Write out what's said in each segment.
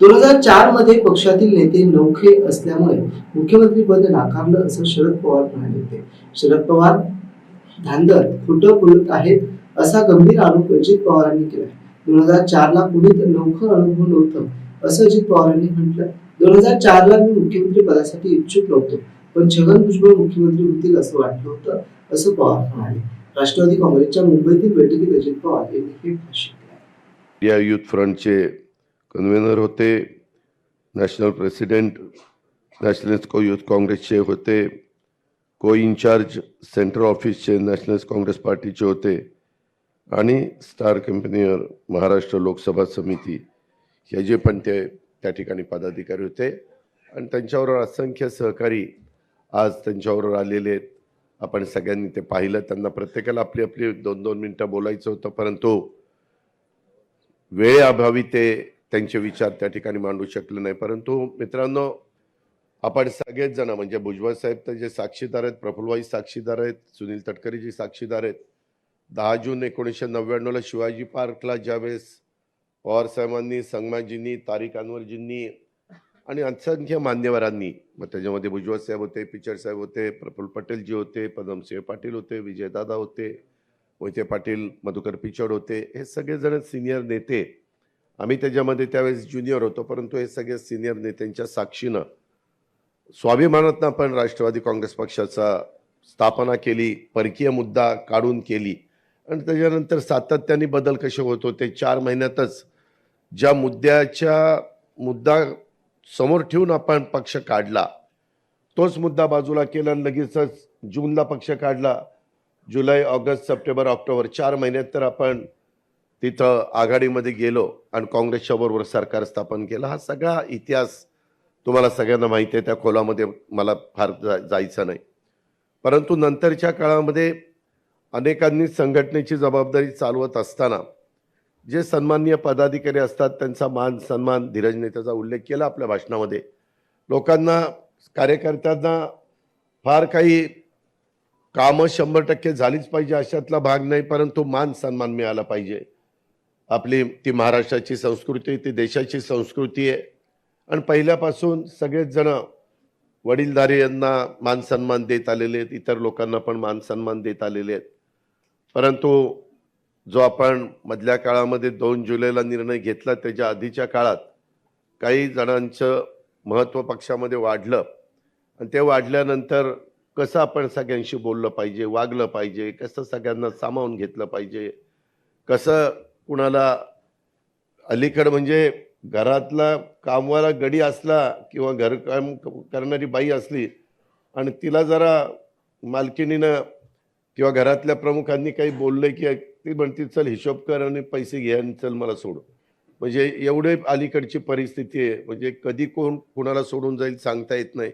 दोन हजार चारमध्ये पक्षातील नेते नौखे असल्यामुळे मुख्यमंत्री पद नाकारलं असं शरद पवार म्हणाले होते. शरद पवार धांदर खोटं बोलत आहेत असा गंभीर आरोप अजित पवारांनी केला दोन हजार चार ला कुणीत नौखं अनुभव नव्हतं असं अजित पवारांनी म्हटलं. दोन हजार चार ला मी मुख्यमंत्री पदासाठी इच्छुक नव्हतो पण छगन भुजबळ मुख्यमंत्री होतील असं वाटलं होतं असं पवार म्हणाले. राष्ट्रवादी काँग्रेसच्या मुंबईतील बैठकीत अजित पवार यांनी हे भाषण केलं. या युथ फ्रंटचे कन्व्हेनर होते national president nationalist co youth काँग्रेसचे होते को इन्चार्ज सेंट्रल ऑफिसचे नॅशनलिस्ट काँग्रेस पार्टीचे होते आणि स्टार कंपनीवर महाराष्ट्र लोकसभा समिती हे जे पण ते त्या ठिकाणी पदाधिकारी होते. आणि त्यांच्याबरोबर असंख्य सहकारी आज त्यांच्याबरोबर आलेले आहेत. आपण सगळ्यांनी ते पाहिलं त्यांना प्रत्येकाला आपली आपली दोन दोन मिनटं बोलायचं होतं परंतु वेळेअभावी ते त्यांचे विचार त्या ठिकाणी मांडू शकले नाही. परंतु मित्रांनो आपण सगळेच जण म्हणजे भुजबळ साहेब तर जे साक्षीदार आहेत प्रफुल्लभाई साक्षीदार आहेत सुनील तटकरेजी साक्षीदार आहेत. दहा जून एकोणीसशे नव्याण्णवला शिवाजी पार्कला ज्यावेळेस पवार साहेबांनी संगमाजींनी तारिक अनवरजींनी आणि असंख्य मान्यवरांनी मग त्याच्यामध्ये भुजबळ साहेब होते पिचर साहेब होते प्रफुल्ल पटेलजी होते पदमसिंह पाटील होते विजयदादा होते मोहिते पाटील मधुकर पिचड होते. हे सगळेजण सिनियर नेते आम्ही त्याच्यामध्ये त्यावेळेस ज्युनियर होतो परंतु हे सगळे सिनियर नेत्यांच्या साक्षीनं स्वाभिमानातनं आपण राष्ट्रवादी काँग्रेस पक्षाचा स्थापना केली परकीय मुद्दा काढून केली. आणि त्याच्यानंतर सातत्याने बदल कसे होत होते चार महिन्यातच ज्या मुद्द्याच्या मुद्दा समोर ठेवून आपण पक्ष काढला तोच मुद्दा बाजूला केला आणि लगेचच जूनला पक्ष काढला. जुलै ऑगस्ट सप्टेंबर ऑक्टोबर चार महिन्यात तर आपण तिथं आघाडीमध्ये गेलो आणि काँग्रेसच्या बरोबर सरकार स्थापन केलं. हा सगळा इतिहास तुम्हाला सगळ्यांना माहिती आहे. त्या खोलामध्ये मला फार जा जायचं नाही. परंतु नंतरच्या काळामध्ये अनेकांनी संघटनेची जबाबदारी चालवत असताना जे सन्माननीय पदाधिकारी असतात त्यांचा मान सन्मान धीरज नेत्याचा उल्लेख केला आपल्या भाषणामध्ये. लोकांना कार्यकर्त्यांना फार काही कामं शंभर टक्के झालीच पाहिजे अशातला भाग नाही परंतु मान सन्मान मिळाला पाहिजे. आपली ती महाराष्ट्राची संस्कृती ती देशाची संस्कृती आहे. आणि पहिल्यापासून सगळेच जण वडीलधारी यांना मान सन्मान देत आलेले आहेत. इतर लोकांना पण मान सन्मान देत आलेले आहेत. परंतु जो आपण मधल्या काळामध्ये दोन जुलैला निर्णय घेतला त्याच्या आधीच्या काळात काही जणांचं महत्त्व पक्षामध्ये वाढलं. आणि ते वाढल्यानंतर कसं आपण सगळ्यांशी बोललं पाहिजे वागलं पाहिजे कसं सगळ्यांना सामावून घेतलं पाहिजे कसं कुणाला अलीकड म्हणजे घरातला कामवाला गडी असला किंवा घरकाम करणारी बाई असली आणि तिला जरा मालकिनीनं किंवा घरातल्या प्रमुखांनी काही बोललं की ती म्हणते चल हिशोब कर आणि पैसे घे आणि चल मला सोड म्हणजे एवढे अलीकडची परिस्थिती आहे. म्हणजे कधी कोण कुणाला सोडून जाईल सांगता येत नाही.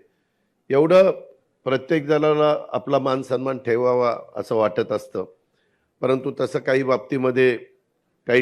एवढं प्रत्येक जणाला आपला मान सन्मान ठेवावा असं वाटत असतं. परंतु तसं काही बाबतीमध्ये